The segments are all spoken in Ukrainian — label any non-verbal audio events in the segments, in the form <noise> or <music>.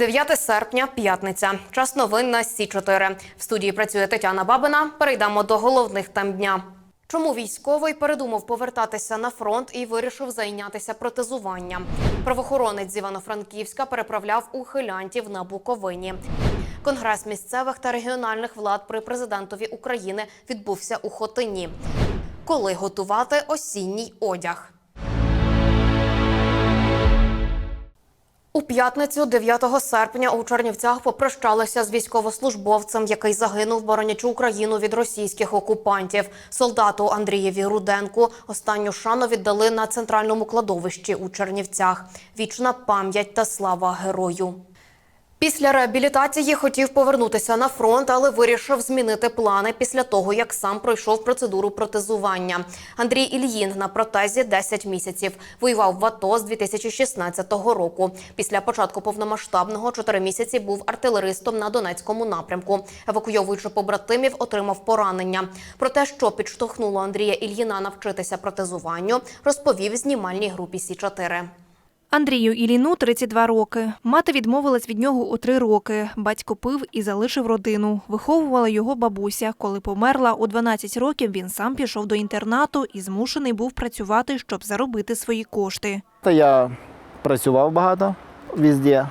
9 серпня, п'ятниця. Час новин на Сі 4 В студії працює Тетяна Бабина. Перейдемо до головних тем дня. Чому військовий передумав повертатися на фронт і вирішив зайнятися протезуванням? Правоохоронець з Івано-Франківська переправляв ухилянтів на Буковині. Конгрес місцевих та регіональних влад при президентові України відбувся у Хотині. Коли готувати осінній одяг? У п'ятницю, 9 серпня, у Чернівцях попрощалися з військовослужбовцем, який загинув, боронячи Україну від російських окупантів. Солдату Андрієві Руденку останню шану віддали на центральному кладовищі у Чернівцях. Вічна пам'ять та слава герою. Після реабілітації хотів повернутися на фронт, але вирішив змінити плани після того, як сам пройшов процедуру протезування. Андрій Ільїн на протезі 10 місяців. Воював в АТО з 2016 року. Після початку повномасштабного 4 місяці був артилеристом на Донецькому напрямку. Евакуйовуючи побратимів, отримав поранення. Про те, що підштовхнуло Андрія Ільїна навчитися протезуванню, розповів знімальній групі Сі 4 Андрію Іліну 32 роки. Мати відмовилась від нього у три роки. Батько пив і залишив родину. Виховувала його бабуся. Коли померла у 12 років, він сам пішов до інтернату і змушений був працювати, щоб заробити свої кошти. Та я працював багато везде.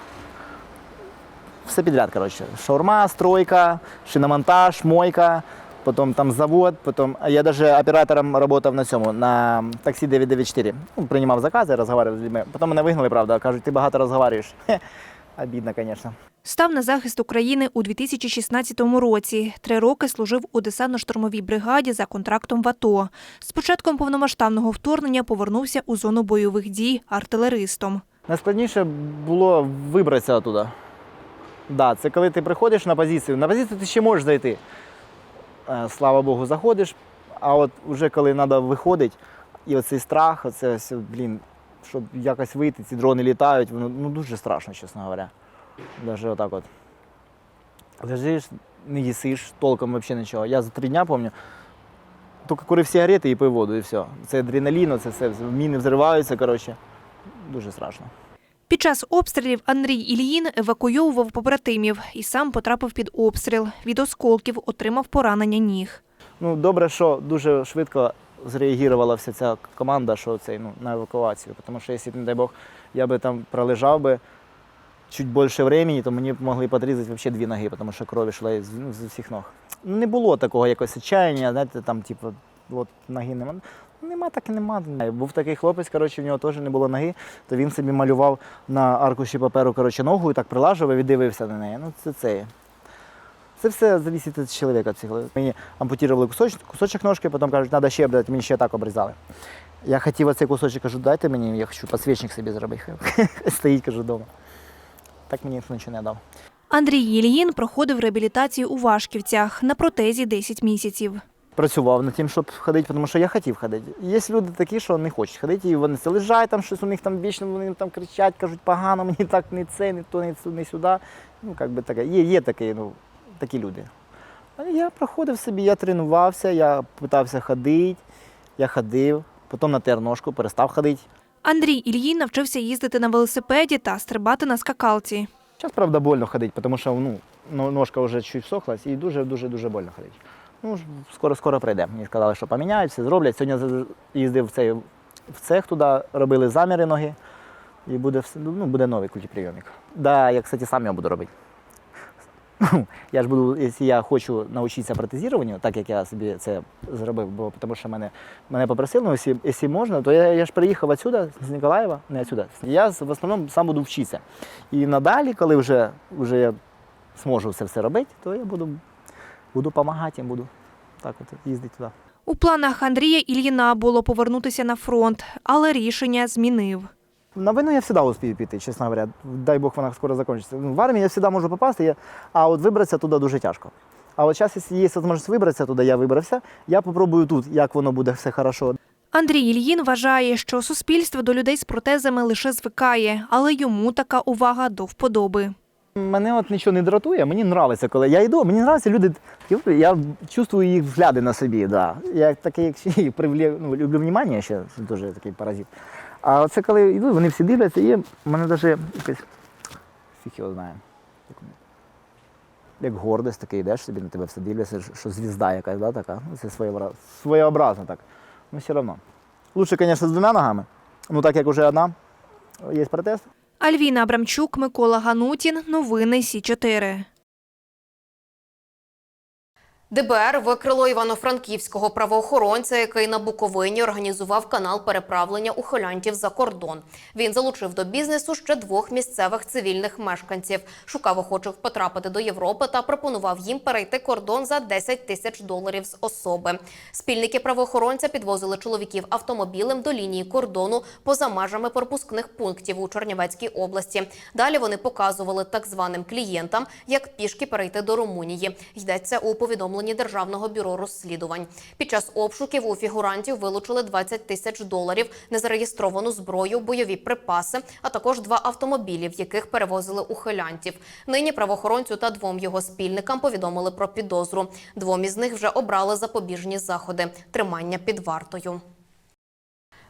Все підряд, коротше. Шаурма, стройка, шиномонтаж, мойка, потім там завод, потім. Я навіть оператором працював на цьому, на таксі 994. Ну, приймав закази, розмовляв з людьми. Потім мене вигнали, правда, кажуть, ти багато розговорюєш. Хе, Обідно, звісно. Став на захист України у 2016 році. Три роки служив у десантно-штурмовій бригаді за контрактом в АТО. З початком повномасштабного вторгнення повернувся у зону бойових дій артилеристом. Найскладніше було вибратися оттуда. Да, це коли ти приходиш на позицію. На позицію ти ще можеш зайти. Е, Слава Богу, заходиш. А от вже коли треба виходити, і оцей страх, оце блін, щоб якось вийти, ці дрони літають, воно ну, дуже страшно, чесно говоря. Даже отак от. Лежиш, не їсиш, толком взагалі нічого. Я за три дня пам'ятаю, тільки курив сигарети і пив воду, і все. Це адреналін, це все, міни взриваються, коротше. Дуже страшно. Під час обстрілів Андрій Ільїн евакуйовував побратимів і сам потрапив під обстріл. Від осколків отримав поранення ніг. Ну, добре, що дуже швидко зреагувала вся ця команда, що цей, ну, на евакуацію. Тому що, якщо, не дай Бог, я би там пролежав би чуть більше времени, то мені б могли подрізати взагалі дві ноги, тому що кров йшла із, ну, з усіх ног. Не було такого якогось отчаяння, знаєте, там, типу, от ноги нема. Нема, так і нема. Був такий хлопець, коротше, в нього теж не було ноги, то він собі малював на аркуші паперу коротше, ногу і так прилажував і дивився на неї. Ну, це це. Це все залежить від чоловіка. Мені ампутували кусочок, кусочок ножки, потім кажуть, треба ще обрати, мені ще так обрізали. Я хотів оцей кусочок, кажу, дайте мені, я хочу підсвічник собі зробити. <laughs> Стоїть, кажу, вдома. Так мені нічого не дав. Андрій Ільїн проходив реабілітацію у Вашківцях на протезі 10 місяців. Працював над тим, щоб ходити, тому що я хотів ходити. Є люди такі, що не хочуть ходити, і вони це лежать, там щось у них там вічно, вони там кричать, кажуть, погано, мені так не це, не то, не, сю- не сюди. Ну, як би таке. Є, є такі, ну, такі люди. А я проходив собі, я тренувався, я питався ходити, я ходив, потім натер ножку, перестав ходити. Андрій Ільїн навчився їздити на велосипеді та стрибати на скакалці. Зараз, правда, больно ходити, тому що ну, ножка вже чуть всохлась і дуже-дуже-дуже больно ходити. Ну, скоро-скоро прийде. Мені сказали, що поміняють, все зроблять. Сьогодні їздив в цей в цех туди, робили заміри ноги, і буде, ну, буде новий культиприйомник. Да, я, кстати, сам його буду робити. <laughs> Я ж буду, якщо я хочу навчитися протезуванню, так як я собі це зробив, бо тому що мене, мене попросили, ну, якщо, якщо можна, то я, я ж приїхав отсюда, з Ніколаєва, не отсюда. Я в основному сам буду вчитися. І надалі, коли вже, вже я зможу це все робити, то я буду, буду допомагати їм, буду так от їздити туди. У планах Андрія Ільїна було повернутися на фронт, але рішення змінив. На війну я завжди успію піти, чесно говоря. Дай Бог, вона скоро закінчиться. Ну, В армію я завжди можу попасти, я... а от вибратися туди дуже тяжко. А от зараз, якщо є можливість вибратися туди, я вибрався. Я попробую тут, як воно буде все хорошо. Андрій Ільїн вважає, що суспільство до людей з протезами лише звикає, але йому така увага до вподоби. Мене от нічого не дратує, мені подобається, коли я йду, мені подобається люди, я чувствую їх взгляди на собі. Да. Я такий, як їх <laughs> ну, люблю внимання, ще дуже такий паразит. А це коли йду, вони всі дивляться, і в мене навіть якось Фіг його знає. Як, гордость такий йдеш собі, на тебе все дивляться, що- звізда якась, да, така. Ну, це своєобразно, своєобразно так. Ну, все одно. Лучше, звісно, з двома ногами. Ну, так як уже одна, є протест. Альвіна Абрамчук, Микола Ганутін. Новини Сі 4 ДБР викрило івано-франківського правоохоронця, який на Буковині організував канал переправлення ухилянтів за кордон. Він залучив до бізнесу ще двох місцевих цивільних мешканців, шукав охочих потрапити до Європи та пропонував їм перейти кордон за 10 тисяч доларів з особи. Спільники правоохоронця підвозили чоловіків автомобілем до лінії кордону поза межами пропускних пунктів у Чернівецькій області. Далі вони показували так званим клієнтам, як пішки перейти до Румунії. Йдеться у повідомленні Державного бюро розслідувань. Під час обшуків у фігурантів вилучили 20 тисяч доларів, незареєстровану зброю, бойові припаси, а також два автомобілі, в яких перевозили ухилянтів. Нині правоохоронцю та двом його спільникам повідомили про підозру. Двом із них вже обрали запобіжні заходи тримання під вартою.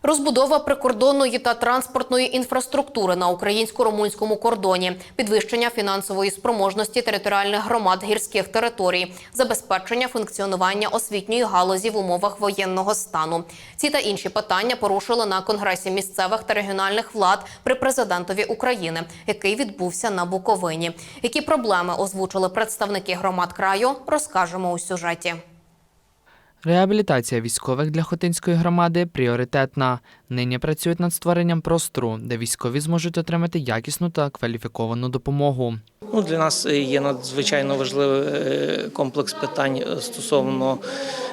Розбудова прикордонної та транспортної інфраструктури на українсько-румунському кордоні, підвищення фінансової спроможності територіальних громад гірських територій, забезпечення функціонування освітньої галузі в умовах воєнного стану. Ці та інші питання порушили на конгресі місцевих та регіональних влад при президентові України, який відбувся на Буковині. Які проблеми озвучили представники громад краю, розкажемо у сюжеті. Реабілітація військових для Хотинської громади пріоритетна. Нині працюють над створенням простору, де військові зможуть отримати якісну та кваліфіковану допомогу. Ну, для нас є надзвичайно важливий е, комплекс питань е, стосовно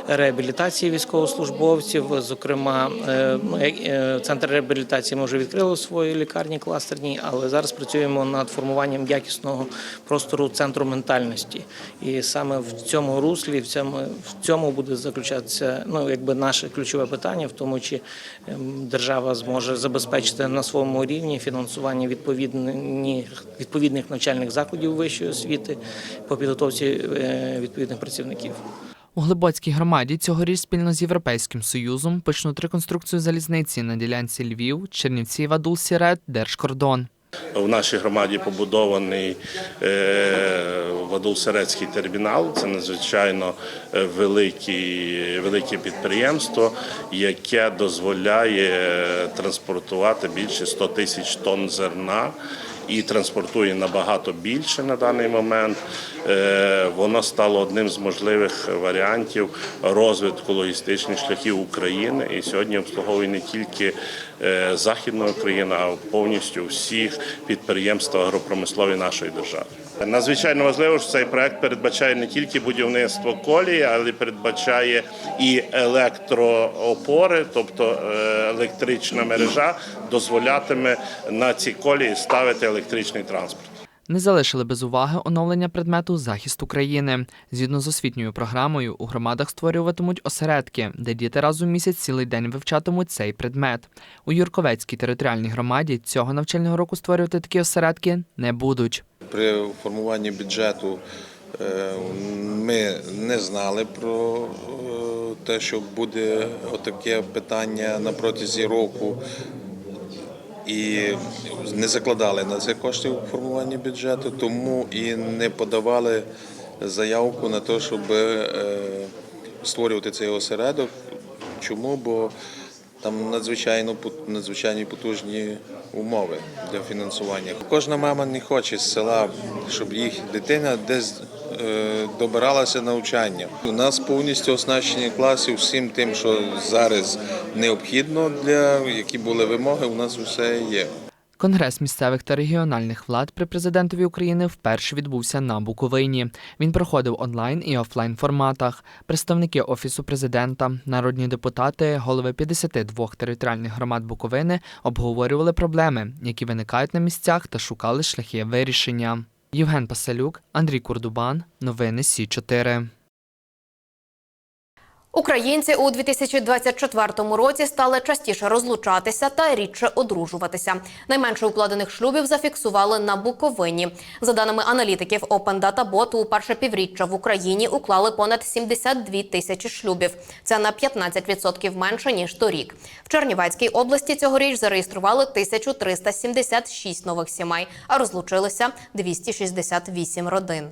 реабілітації військовослужбовців. Зокрема, е, як, е, центр реабілітації ми вже відкрили у своїй лікарні кластерній, але зараз працюємо над формуванням якісного простору центру ментальності. І саме в цьому руслі, в цьому, в цьому буде заключатися ну, якби наше ключове питання, в тому чи ем, держава зможе забезпечити на своєму рівні фінансування відповідних, відповідних навчальних закладів вищої освіти по підготовці е, відповідних працівників. У Глибоцькій громаді цьогоріч спільно з Європейським Союзом почнуть реконструкцію залізниці на ділянці Львів, Чернівці, Вадул, Сірет, Держкордон. В нашій громаді побудований е, Вадул-Серецький термінал. Це надзвичайно е, великі, велике підприємство, яке дозволяє транспортувати більше 100 тисяч тонн зерна. І транспортує набагато більше на даний момент. Е, Воно стало одним з можливих варіантів розвитку логістичних шляхів України. І сьогодні обслуговує не тільки е, Західну Україну, а повністю всіх підприємств агропромислові нашої держави. Надзвичайно важливо, що цей проект передбачає не тільки будівництво колії, але й передбачає і електроопори, тобто е, електрична мережа дозволятиме на ці колії ставити електричний транспорт. Не залишили без уваги оновлення предмету захист України. Згідно з освітньою програмою, у громадах створюватимуть осередки, де діти раз у місяць цілий день вивчатимуть цей предмет. У Юрковецькій територіальній громаді цього навчального року створювати такі осередки не будуть. При формуванні бюджету е, ми не знали про е, те, що буде отаке питання на протязі року. І не закладали на це кошти у формуванні бюджету, тому і не подавали заявку на те, щоб е, створювати цей осередок. Чому? Бо там надзвичайно надзвичайні потужні умови для фінансування. Кожна мама не хоче з села, щоб їх дитина десь е, добиралася навчання. У нас повністю оснащені класи всім тим, що зараз необхідно для які були вимоги. У нас усе є. Конгрес місцевих та регіональних влад при президентові України вперше відбувся на Буковині. Він проходив онлайн і офлайн форматах. Представники офісу президента, народні депутати, голови 52 територіальних громад Буковини обговорювали проблеми, які виникають на місцях, та шукали шляхи вирішення. Євген Пасалюк, Андрій Курдубан, новини Сі 4 Українці у 2024 році стали частіше розлучатися та рідше одружуватися. Найменше укладених шлюбів зафіксували на Буковині. За даними аналітиків Open Data Bot, у перше півріччя в Україні уклали понад 72 тисячі шлюбів. Це на 15% менше ніж торік. В Чернівецькій області цьогоріч зареєстрували 1376 нових сімей, а розлучилися 268 родин.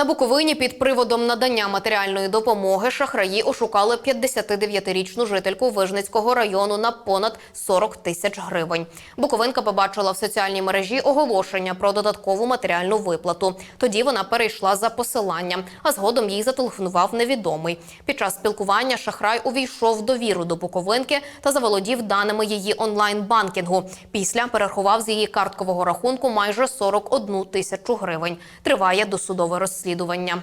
На Буковині під приводом надання матеріальної допомоги шахраї ошукали 59-річну жительку Вижницького району на понад 40 тисяч гривень. Буковинка побачила в соціальній мережі оголошення про додаткову матеріальну виплату. Тоді вона перейшла за посиланням, а згодом їй зателефонував невідомий. Під час спілкування шахрай увійшов довіру до Буковинки та заволодів даними її онлайн-банкінгу. Після перерахував з її карткового рахунку майже 41 тисячу гривень. Триває досудове розслідування розслідування.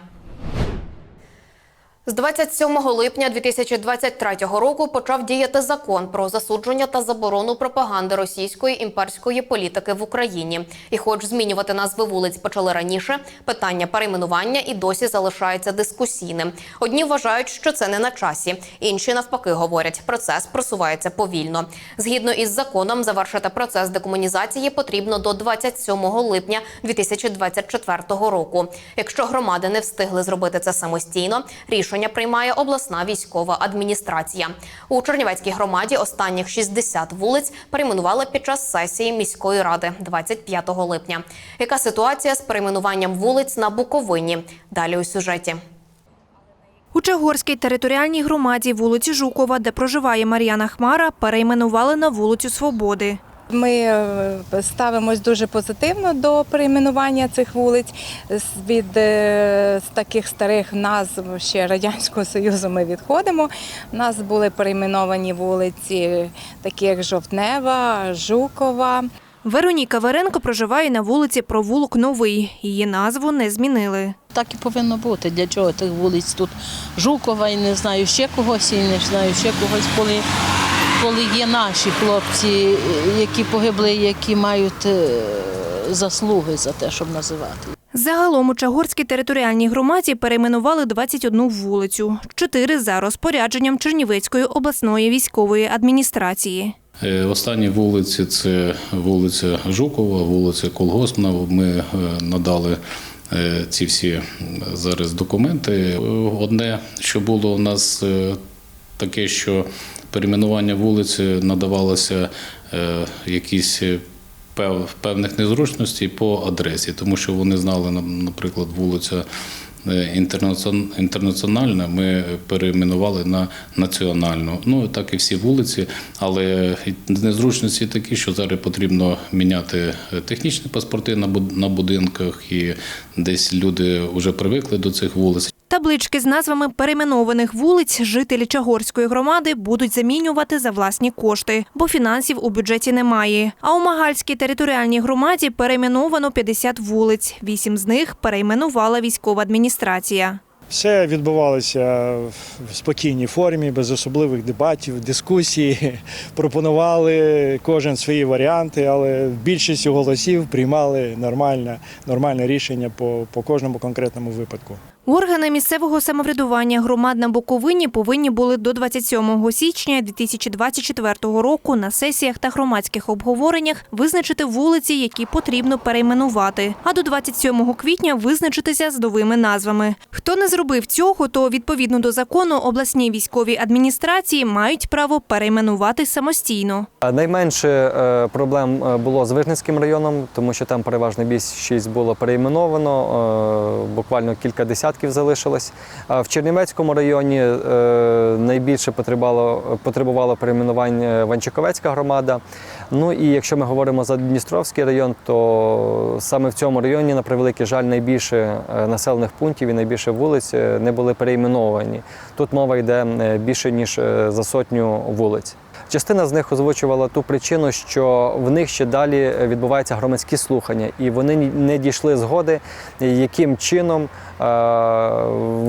З 27 липня 2023 року почав діяти закон про засудження та заборону пропаганди російської імперської політики в Україні. І, хоч змінювати назви вулиць почали раніше, питання перейменування і досі залишається дискусійним. Одні вважають, що це не на часі, інші навпаки говорять, процес просувається повільно. Згідно із законом, завершити процес декомунізації потрібно до 27 липня 2024 року. Якщо громади не встигли зробити це самостійно, рішення приймає обласна військова адміністрація. У Чернівецькій громаді останніх 60 вулиць перейменували під час сесії міської ради 25 липня. Яка ситуація з перейменуванням вулиць на Буковині? Далі у сюжеті. У Чагорській територіальній громаді вулиці Жукова, де проживає Мар'яна Хмара, перейменували на вулицю Свободи. Ми е, ставимось дуже позитивно до перейменування цих вулиць. Від е, з таких старих назв ще Радянського Союзу ми відходимо. У нас були перейменовані вулиці, такі як Жовтнева, Жукова. Вероніка Веренко проживає на вулиці Провулок Новий. Її назву не змінили. Так і повинно бути. Для чого тих вулиць тут Жукова і не знаю ще когось, і не знаю ще когось, коли, коли є наші хлопці, які погибли, які мають е, заслуги за те, щоб називати. Загалом у Чагорській територіальній громаді перейменували 21 вулицю, чотири за розпорядженням Чернівецької обласної військової адміністрації. Е, Останні вулиці це вулиця Жукова, вулиця Колгоспна. Ми е, надали е, ці всі зараз документи. Е, Одне, що було у нас е, таке, що перейменування вулиці надавалося е, якісь е, певних незручностей по адресі, тому що вони знали, наприклад, вулиця. е, Інтернаціональна ми перейменували на національну. Ну так і всі вулиці, але незручності такі, що зараз потрібно міняти технічні паспорти на на будинках, і десь люди вже привикли до цих вулиць. Таблички з назвами перейменованих вулиць жителі Чагорської громади будуть замінювати за власні кошти, бо фінансів у бюджеті немає. А у Магальській територіальній громаді перейменовано 50 вулиць. Вісім з них перейменувала військова адміністрація. Все відбувалося в спокійній формі, без особливих дебатів, дискусій. <laughs> Пропонували кожен свої варіанти, але більшістю голосів приймали нормальне, нормальне рішення по, по кожному конкретному випадку. Органи місцевого самоврядування громад на Буковині повинні були до 27 січня 2024 року на сесіях та громадських обговореннях визначити вулиці, які потрібно перейменувати, а до 27 квітня визначитися з новими назвами. Хто не зробив цього, то відповідно до закону обласні військові адміністрації мають право перейменувати самостійно. Найменше е, проблем е, було з Вижницьким районом, тому що там переважна більшість було перейменовано, е, буквально кілька десятків залишилось. А в Чернівецькому районі е, найбільше потребувало, потребувало перейменування Ванчиковецька громада. Ну і якщо ми говоримо за Дністровський район, то саме в цьому районі, на превеликий жаль, найбільше е, населених пунктів і найбільше вулиць е, не були перейменовані. Тут мова йде е, більше ніж е, за сотню вулиць. Частина з них озвучувала ту причину, що в них ще далі відбуваються громадські слухання, і вони не дійшли згоди, яким чином е,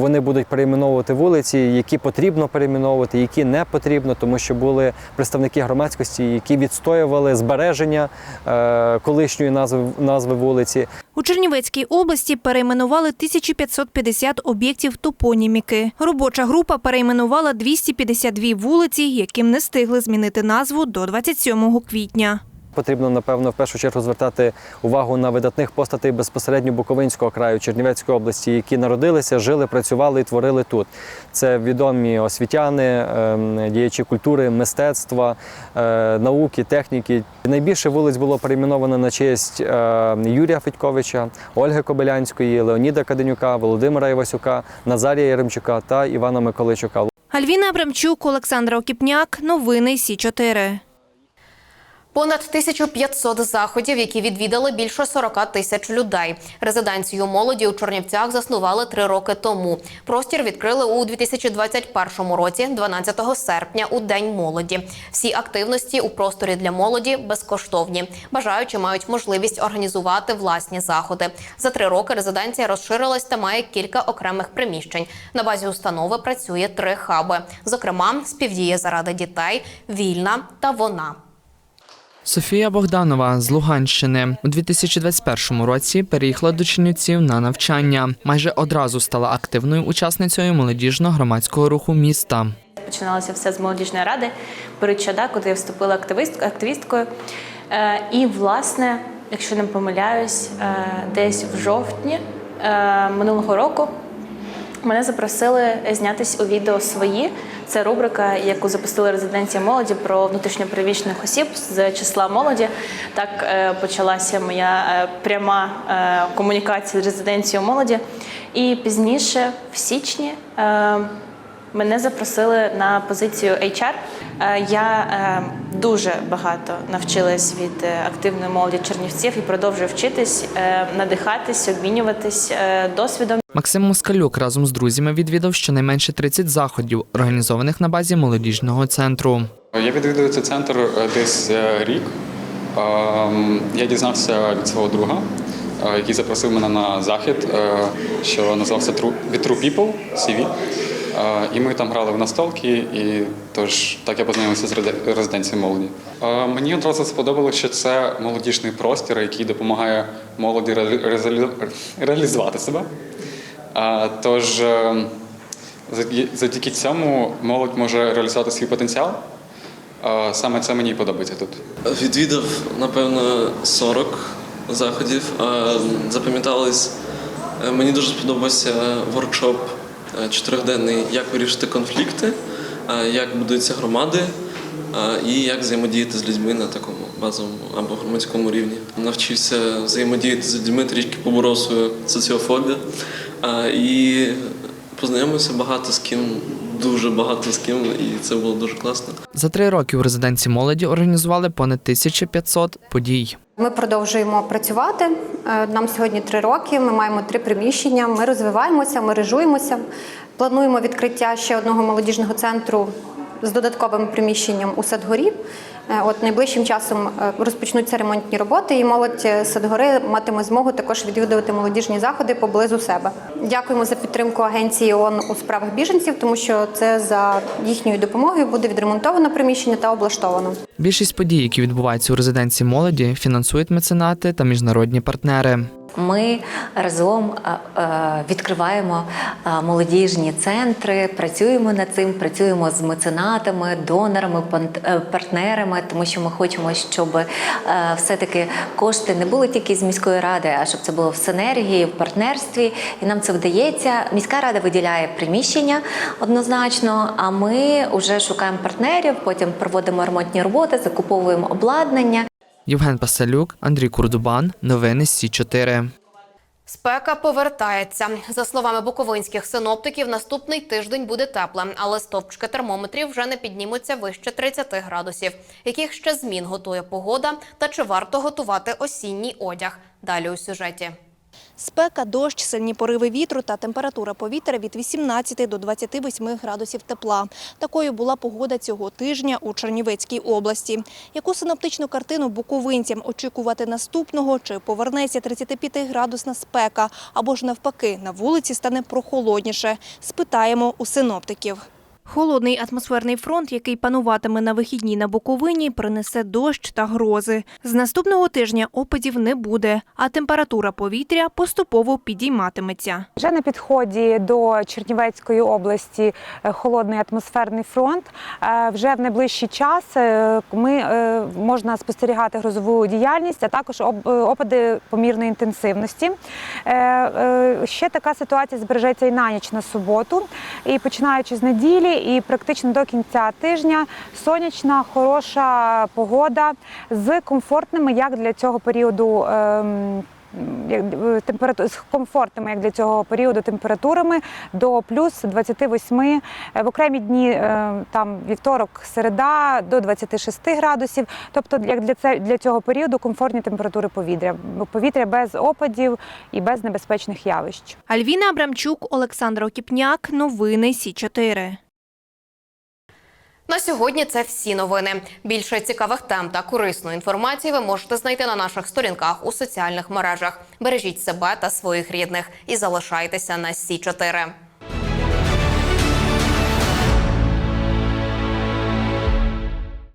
вони будуть перейменовувати вулиці, які потрібно перейменовувати, які не потрібно, тому що були представники громадськості, які відстоювали збереження е, колишньої назви назви вулиці. У Чернівецькій області перейменували 1550 об'єктів топоніміки. Робоча група перейменувала 252 вулиці, яким не встигли змінити назву до 27 квітня. Потрібно, напевно, в першу чергу звертати увагу на видатних постатей безпосередньо Буковинського краю, Чернівецької області, які народилися, жили, працювали і творили тут. Це відомі освітяни, ем, діячі культури, мистецтва, е, науки, техніки. Найбільше вулиць було перейменовано на честь е, Юрія Федьковича, Ольги Кобилянської, Леоніда Каденюка, Володимира Івасюка, Назарія Яремчука та Івана Миколайчука. Альвіна Абрамчук, Олександра Окіпняк. Новини Сі 4 Понад 1500 заходів, які відвідали більше 40 тисяч людей. Резиденцію молоді у Чорнівцях заснували три роки тому. Простір відкрили у 2021 році, 12 серпня, у День молоді. Всі активності у просторі для молоді безкоштовні. Бажаючі мають можливість організувати власні заходи. За три роки резиденція розширилась та має кілька окремих приміщень. На базі установи працює три хаби. Зокрема, співдіє заради дітей, вільна та вона. Софія Богданова з Луганщини у 2021 році переїхала до Чернівців на навчання. Майже одразу стала активною учасницею молодіжно-громадського руху міста. Починалося все з молодіжної ради Боричада, куди я вступила активист, активісткою. Е, і, власне, якщо не помиляюсь, е, десь в жовтні е, минулого року мене запросили знятись у відео свої. Це рубрика, яку запустила резиденція молоді про внутрішньопереміщених осіб з числа молоді. Так е, почалася моя е, пряма е, комунікація з резиденцією молоді. І пізніше, в січні, Мене запросили на позицію HR. Е, Я е, дуже багато навчилась від е, активної молоді Чернівців і продовжую вчитись, надихатись, обмінюватись досвідом. Максим Москалюк разом з друзями відвідав щонайменше 30 заходів, організованих на базі молодіжного центру. Я відвідую цей центр десь рік. Ем, Я дізнався від свого друга, який запросив мене на захід, що називався True People CV. І ми там грали в настолки, і тож так я познайомився з резиденцією молоді. Мені одразу сподобалося, що це молодіжний простір, який допомагає молоді реалізувати себе. Тож е, завдяки цьому молодь може реалізувати свій потенціал. Саме це мені подобається тут. Відвідав, напевно, 40 заходів. Запам'ятались. е, Мені дуже сподобався воркшоп чотирьохденний, як вирішити конфлікти, е, як будуються громади е, і як взаємодіяти з людьми на такому базовому або громадському рівні. Навчився взаємодіяти з людьми, трішки поборов свою соціофобію е, і познайомився багато з ким, дуже багато з ким, і це було дуже класно. За три роки у резиденції молоді організували понад 1500 подій. Ми продовжуємо працювати. Е, Нам сьогодні три роки. Ми маємо три приміщення. Ми розвиваємося, мережуємося. Плануємо відкриття ще одного молодіжного центру з додатковим приміщенням у Садгорі. Е, От найближчим часом е, розпочнуться ремонтні роботи, і молодь е, Садгори матиме змогу також відвідувати молодіжні заходи поблизу себе. Дякуємо за підтримку агенції ООН у справах біженців, тому що це за їхньою допомогою буде відремонтовано приміщення та облаштовано. Більшість подій, які відбуваються у резиденції молоді, фінансують меценати та міжнародні партнери. Ми разом е, е, відкриваємо е, молодіжні центри, працюємо над цим, працюємо з меценатами, донорами, партнерами, тому що ми хочемо, щоб все-таки кошти не були тільки з міської ради, а щоб це було в синергії, в партнерстві. І нам це вдається. Міська рада виділяє приміщення однозначно. А ми вже шукаємо партнерів, потім проводимо ремонтні роботи, закуповуємо обладнання. Євген Пасалюк, Андрій Курдубан. Новини Сі 4 Спека повертається. За словами буковинських синоптиків, наступний тиждень буде теплим, але стовпчики термометрів вже не піднімуться вище 30 градусів. Яких ще змін готує погода та чи варто готувати осінній одяг? Далі у сюжеті. Спека, дощ, сильні пориви вітру та температура повітря від 18 до 28 градусів тепла. Такою була погода цього тижня у Чернівецькій області. Яку синоптичну картину буковинцям очікувати наступного? Чи повернеться 35-градусна спека? Або ж навпаки, на вулиці стане прохолодніше? Спитаємо у синоптиків. Холодний атмосферний фронт, який пануватиме на вихідні на Буковині, принесе дощ та грози. З наступного тижня опадів не буде, а температура повітря поступово підійматиметься. Вже на підході до Чернівецької області е, холодний атмосферний фронт. Е, Вже в найближчий час е, ми можна спостерігати грозову діяльність, а також опади помірної інтенсивності. Ще така ситуація збережеться і на ніч на суботу. І починаючи з неділі, і практично до кінця тижня сонячна, хороша погода з комфортними як для цього періоду. ем, е, температу- з комфортними як для цього періоду температурами до плюс 28, е, в окремі дні е, там вівторок, середа до 26 градусів. Тобто, як для це для цього періоду комфортні температури повітря, повітря без опадів і без небезпечних явищ. Альвіна Абрамчук, Олександр Окіпняк. Новини Сі 4 На сьогодні це всі новини. Більше цікавих тем та корисної інформації ви можете знайти на наших сторінках у соціальних мережах. Бережіть себе та своїх рідних і залишайтеся на Сі 4